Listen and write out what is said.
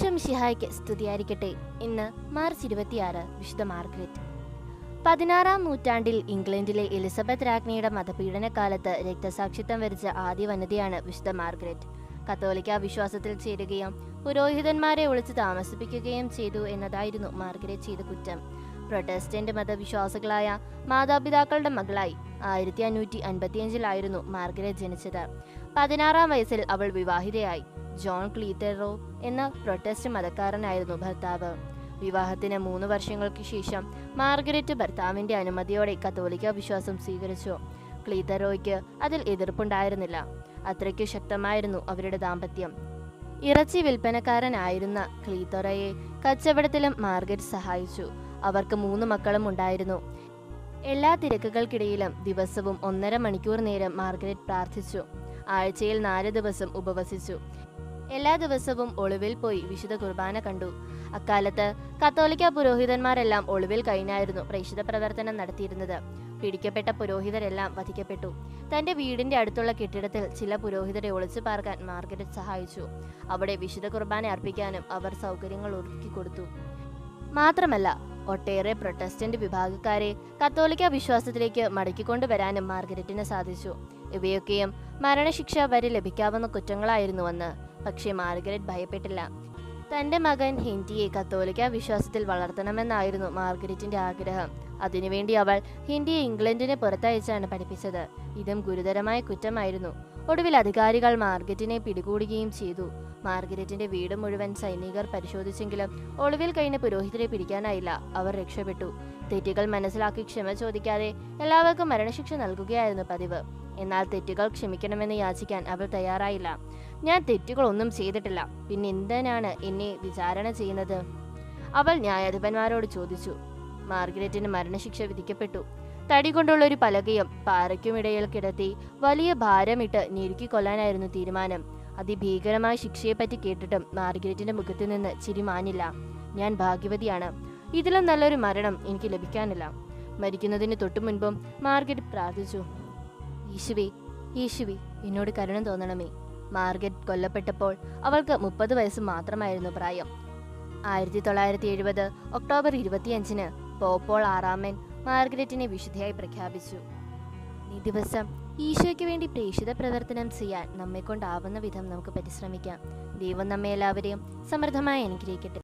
ഈശോ മിശിഹായ്ക്ക് സ്തുതിയായിരിക്കട്ടെ ഇന്ന് മാർച്ച് ഇരുപത്തിയാറ് വിശുദ്ധ മാർഗ്രറ്റ്. പതിനാറാം നൂറ്റാണ്ടിൽ ഇംഗ്ലണ്ടിലെ എലിസബത്ത് രാജ്ഞിയുടെ മതപീഡനകാലത്ത് രക്തസാക്ഷിത്വം വരിച്ച ആദ്യ വനിതയാണ് വിശുദ്ധ മാർഗ്രറ്റ്. കത്തോലിക്ക വിശ്വാസത്തിൽ ചേരുകയും പുരോഹിതന്മാരെ ഒളിച്ച് താമസിപ്പിക്കുകയും ചെയ്തു എന്നതായിരുന്നു മാർഗ്രറ്റ് ചെയ്ത കുറ്റം. പ്രൊട്ടസ്റ്റന്റ് മതവിശ്വാസികളായ മാതാപിതാക്കളുടെ മകളായി ആയിരത്തി അഞ്ഞൂറ്റി അൻപത്തിയഞ്ചിലായിരുന്നു മാർഗ്രറ്റ് ജനിച്ചത്. പതിനാറാം വയസ്സിൽ അവൾ വിവാഹിതയായി. ജോൺ ക്ലീറ്ററോ എന്ന പ്രൊട്ടസ്റ്റ് മതക്കാരനായിരുന്നു ഭർത്താവ്. വിവാഹത്തിന് മൂന്ന് വർഷങ്ങൾക്ക് ശേഷം മാർഗരറ്റ് ഭർത്താവിന്റെ അനുമതിയോടെ കത്തോലിക്ക വിശ്വാസം സ്വീകരിച്ചു. ക്ലീതറോയ്ക്ക് അതിൽ എതിർപ്പുണ്ടായിരുന്നില്ല. അത്രയ്ക്ക് ശക്തമായിരുന്നു അവരുടെ ദാമ്പത്യം. ഇറച്ചി വിൽപ്പനക്കാരനായിരുന്ന ക്ലീത്തറയെ കച്ചവടത്തിലും മാർഗരറ്റ് സഹായിച്ചു. അവർക്ക് മൂന്ന് മക്കളും ഉണ്ടായിരുന്നു. എല്ലാ തിരക്കുകൾക്കിടയിലും ദിവസവും ഒന്നര മണിക്കൂർ നേരം മാർഗരറ്റ് പ്രാർത്ഥിച്ചു. ആഴ്ചയിൽ നാല് ദിവസം ഉപവസിച്ചു. എല്ലാ ദിവസവും ഒളിവിൽ പോയി വിശുദ്ധ കുർബാന കണ്ടു. അക്കാലത്ത് കത്തോലിക്ക പുരോഹിതന്മാരെല്ലാം ഒളിവിൽ കഴിഞ്ഞായിരുന്നു പ്രേക്ഷിത പ്രവർത്തനം നടത്തിയിരുന്നത്. പിടിക്കപ്പെട്ട പുരോഹിതരെല്ലാം വധിക്കപ്പെട്ടു. തന്റെ വീടിന്റെ അടുത്തുള്ള കെട്ടിടത്തിൽ ചില പുരോഹിതരെ ഒളിച്ചു പാർക്കാൻ മാർഗരറ്റ് സഹായിച്ചു. അവിടെ വിശുദ്ധ കുർബാന അർപ്പിക്കാനും അവർ സൗകര്യങ്ങൾ ഒരുക്കി കൊടുത്തു. മാത്രമല്ല ഒട്ടേറെ പ്രൊട്ടസ്റ്റന്റ് വിഭാഗക്കാരെ കത്തോലിക്ക വിശ്വാസത്തിലേക്ക് മടക്കിക്കൊണ്ടുവരാനും മാർഗരറ്റിന് സാധിച്ചു. ഇവയൊക്കെയും മരണശിക്ഷ വരെ ലഭിക്കാവുന്ന കുറ്റങ്ങളായിരുന്നുവെന്ന് പക്ഷേ മാർഗരറ്റ് ഭയപ്പെട്ടില്ല. തന്റെ മകൻ ഹിന്ദിയെ കത്തോലിക്ക വിശ്വാസത്തിൽ വളർത്തണമെന്നായിരുന്നു മാർഗരറ്റിന്റെ ആഗ്രഹം. അതിനുവേണ്ടി അവൾ ഹിന്ദിയെ ഇംഗ്ലണ്ടിനെ പുറത്തയച്ചാണ് പഠിപ്പിച്ചത്. ഇതും ഗുരുതരമായ കുറ്റമായിരുന്നു. ഒടുവിൽ അധികാരികൾ മാർഗരറ്റിനെ പിടികൂടുകയും ചെയ്തു. മാർഗരറ്റിന്റെ വീട് മുഴുവൻ സൈനികർ പരിശോധിച്ചെങ്കിലും ഒളിവിൽ കഴിഞ്ഞ പുരോഹിതരെ പിടിക്കാനായില്ല. അവർ രക്ഷപ്പെട്ടു. തെറ്റുകൾ മനസ്സിലാക്കി ക്ഷമ ചോദിക്കാതെ എല്ലാവർക്കും മരണശിക്ഷ നൽകുകയായിരുന്നു പതിവ്. എന്നാൽ തെറ്റുകൾ ക്ഷമിക്കണമെന്ന് യാചിക്കാൻ അവൾ തയ്യാറായില്ല. ഞാൻ തെറ്റുകളൊന്നും ചെയ്തിട്ടില്ല. പിന്നെ എന്തിനാണ് എന്നെ വിചാരണ ചെയ്യുന്നത്? അവൾ ന്യായാധിപന്മാരോട് ചോദിച്ചു. മാർഗരറ്റിന് മരണശിക്ഷ വിധിക്കപ്പെട്ടു. തടി കൊണ്ടുള്ള ഒരു പലകയും പാറയ്ക്കുമിടയിൽ കിടത്തി വലിയ ഭാരമിട്ട് ഞെരുക്കി കൊല്ലാനായിരുന്നു തീരുമാനം. അതിഭീകരമായ ശിക്ഷയെപ്പറ്റി കേട്ടിട്ടും മാർഗരറ്റിന്റെ മുഖത്ത് നിന്ന് ചിരി മാഞ്ഞില്ല. ഞാൻ ഭാഗ്യവതിയാണ്. ഇതിലും നല്ലൊരു മരണം എനിക്ക് ലഭിക്കാനില്ല. മരിക്കുന്നതിന് തൊട്ടു മുൻപും മാർഗരറ്റ് പ്രാർത്ഥിച്ചു. യേശുവേ യേശുവേ എന്നോട് കരുണ തോന്നണമേ. മാർഗറ്റ് കൊല്ലപ്പെട്ടപ്പോൾ അവൾക്ക് മുപ്പത് വയസ്സ് മാത്രമായിരുന്നു പ്രായം. ആയിരത്തി തൊള്ളായിരത്തി എഴുപത് ഒക്ടോബർ ഇരുപത്തിയഞ്ചിന് പോപ്പോൾ ആറാമൻ മാർഗരറ്റിനെ വിശുദ്ധയായി പ്രഖ്യാപിച്ചു. ഈ ദിവസം ഈശോയ്ക്ക് വേണ്ടി പ്രേക്ഷിത പ്രവർത്തനം ചെയ്യാൻ നമ്മെ കൊണ്ടാവുന്ന വിധം നമുക്ക് പരിശ്രമിക്കാം. ദൈവം നമ്മെ എല്ലാവരെയും സമൃദ്ധമായി അനുഗ്രഹിക്കട്ടെ.